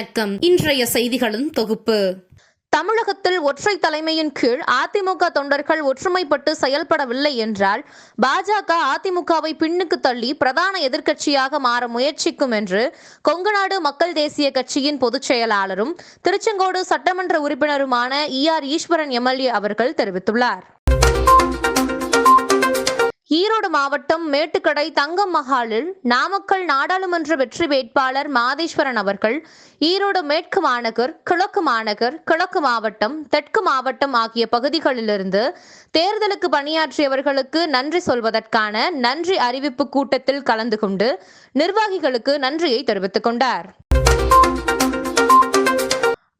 வணக்கம். இன்றைய செய்திகளின் தொகுப்பு. தமிழகத்தில் ஒற்றை தலைமையின் கீழ் அதிமுக தொண்டர்கள் ஒற்றுமைப்பட்டு செயல்படவில்லை என்றால் பாஜக அதிமுகவை பின்னுக்கு தள்ளி பிரதான எதிர்க்கட்சியாக மாற முயற்சிக்கும் என்று கொங்குநாடு மக்கள் தேசிய கட்சியின் பொதுச் செயலாளரும் திருச்செங்கோடு சட்டமன்ற உறுப்பினருமான இ ஆர் ஈஸ்வரன் எம்எல்ஏ அவர்கள் தெரிவித்துள்ளார். ஈரோடு மாவட்டம் மேட்டுக்கடை தங்கம் மஹாலில் நாமக்கல் நாடாளுமன்ற வெற்றி வேட்பாளர் மாதேஸ்வரன் அவர்கள் ஈரோடு மேற்கு மாநகர் கிழக்கு மாநகர் கிழக்கு மாவட்டம் தெற்கு மாவட்டம் ஆகிய பகுதிகளிலிருந்து தேர்தலுக்கு பணியாற்றியவர்களுக்கு நன்றி சொல்வதற்கான நன்றி அறிவிப்பு கூட்டத்தில் கலந்து கொண்டு நிர்வாகிகளுக்கு நன்றியை தெரிவித்துக் கொண்டார்.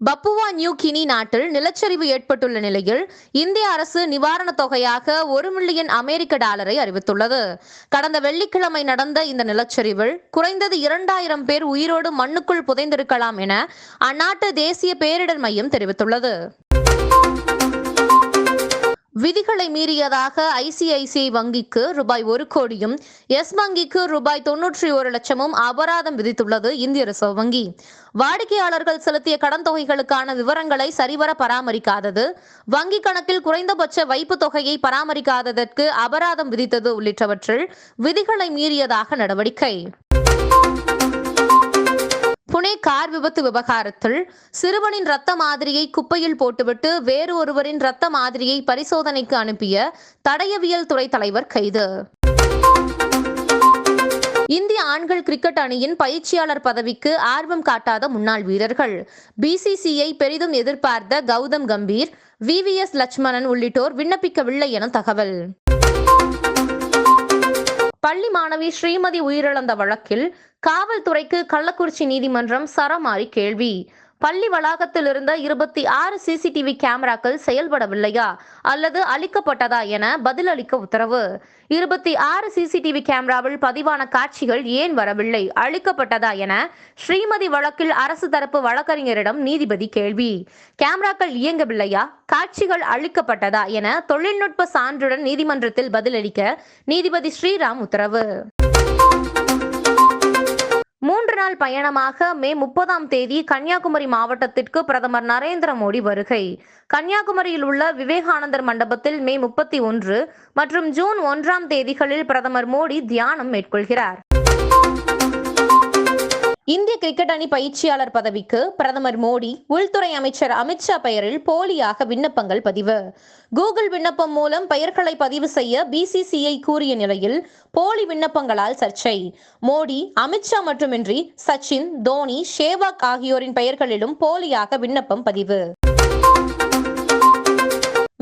பப்புவா நியூ கினி நாட்டில் நிலச்சரிவு ஏற்பட்டுள்ள நிலையில் இந்திய அரசு நிவாரணத் தொகையாக ஒரு மில்லியன் அமெரிக்க டாலரை அறிவித்துள்ளது. கடந்த வெள்ளிக்கிழமை நடந்த இந்த நிலச்சரிவில் குறைந்தது இரண்டாயிரம் பேர் உயிரோடு மண்ணுக்குள் புதைந்திருக்கலாம் என அந்நாட்டு தேசிய பேரிடர் மையம் தெரிவித்துள்ளது. விதிகளை மீறியதாக ஐசிஐசிஐ வங்கிக்கு ரூபாய் ஒரு கோடியும் எஸ் வங்கிக்கு ரூபாய் தொன்னூற்றி ஒரு லட்சமும் அபராதம் விதித்துள்ளது இந்திய ரிசர்வ் வங்கி. வாடிக்கையாளர்கள் செலுத்திய கடன் தொகைகளுக்கான விவரங்களை சரிவர பராமரிக்காதது வங்கி கணக்கில் குறைந்தபட்ச வைப்பு தொகையை பராமரிக்காததற்கு அபராதம் விதித்தது உள்ளிட்டவற்றில் விதிகளை மீறியதாக நடவடிக்கை. புனே கார் விபத்து விவகாரத்தில் சிறுவனின் ரத்த மாதிரியை குப்பையில் போட்டுவிட்டு வேறு ஒருவரின் ரத்த மாதிரியை பரிசோதனைக்கு அனுப்பிய தடயவியல் துறை தலைவர் கைது. இந்திய ஆண்கள் கிரிக்கெட் அணியின் பயிற்சியாளர் பதவிக்கு ஆர்வம் காட்டாத முன்னாள் வீரர்கள். பிசிசிஐ பெரிதும் எதிர்பார்த்த கௌதம் கம்பீர் விவிஎஸ் லட்சுமணன் உள்ளிட்டோர் விண்ணப்பிக்கவில்லை என தகவல். பள்ளி மாணவி ஸ்ரீமதி உயிரிழந்த வழக்கில் காவல்துறைக்கு கள்ளக்குறிச்சி நீதிமன்றம் சரமாரி கேள்வி. பள்ளி வளாகத்தில் இருந்த இருபத்தி ஆறு சிசிடிவி கேமராக்கள் செயல்படவில்லையா? அல்லது அளிக்கப்பட்டதா என பதிலளிக்க உத்தரவு. இருபத்தி ஆறு சிசிடிவி கேமராவில் பதிவான காட்சிகள் ஏன் வரவில்லை? அளிக்கப்பட்டதா என ஸ்ரீமதி வழக்கில் அரசு தரப்பு வழக்கறிஞரிடம் நீதிபதி கேள்வி. கேமராக்கள் இயங்கவில்லையா? காட்சிகள் அளிக்கப்பட்டதா என தொழில்நுட்ப சான்றுடன் நீதிமன்றத்தில் பதிலளிக்க நீதிபதி ஸ்ரீராம் உத்தரவு. நாள் பயணமாக மே முப்பதாம் தேதி கன்னியாகுமரி மாவட்டத்திற்கு பிரதமர் நரேந்திர மோடி வருகை. கன்னியாகுமரியில் உள்ள விவேகானந்தர் மண்டபத்தில் மே முப்பத்தி ஒன்று மற்றும் ஜூன் ஒன்றாம் தேதிகளில் பிரதமர் மோடி தியானம் மேற்கொள்கிறார். இந்திய கிரிக்கெட் அணி பயிற்சியாளர் பதவிக்கு பிரதமர் மோடி உள்துறை அமைச்சர் அமித்ஷா பெயரில் போலியாக விண்ணப்பங்கள் பதிவு. கூகுள் விண்ணப்பம் மூலம் பெயர்களை பதிவு செய்ய பிசிசிஐ கூறிய நிலையில் போலி விண்ணப்பங்களால் சர்ச்சை. மோடி அமித்ஷா மட்டுமின்றி சச்சின் தோனி ஷேவாக் ஆகியோரின் பெயர்களிலும் போலியாக விண்ணப்பம் பதிவு.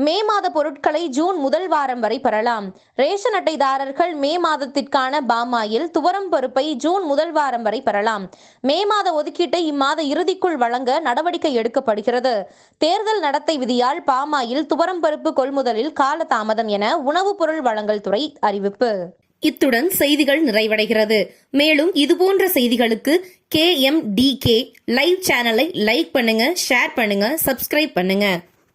மே மாத பொருட்களை ஜூன் முதல் வாரம் வரை பெறலாம். ரேஷன் அட்டைதாரர்கள் மே மாதத்திற்கான பாமாயில் துவரம் பருப்பை ஜூன் முதல் வாரம் வரை பெறலாம். மே மாத ஒதுக்கீட்டை இம்மாத இறுதிக்குள் வழங்க நடவடிக்கை எடுக்கப்படுகிறது. தேர்தல் நடத்தை விதியால் பாமாயில் துவரம் பருப்பு கொள்முதலில் கால தாமதம் என உணவுப் பொருள் வழங்கல் துறை அறிவிப்பு. இத்துடன் செய்திகள் நிறைவடைகிறது. மேலும் இதுபோன்ற செய்திகளுக்கு K M D K live சேனலை லைக் பண்ணுங்க ஷேர் பண்ணுங்க சப்ஸ்கிரைப் பண்ணுங்க.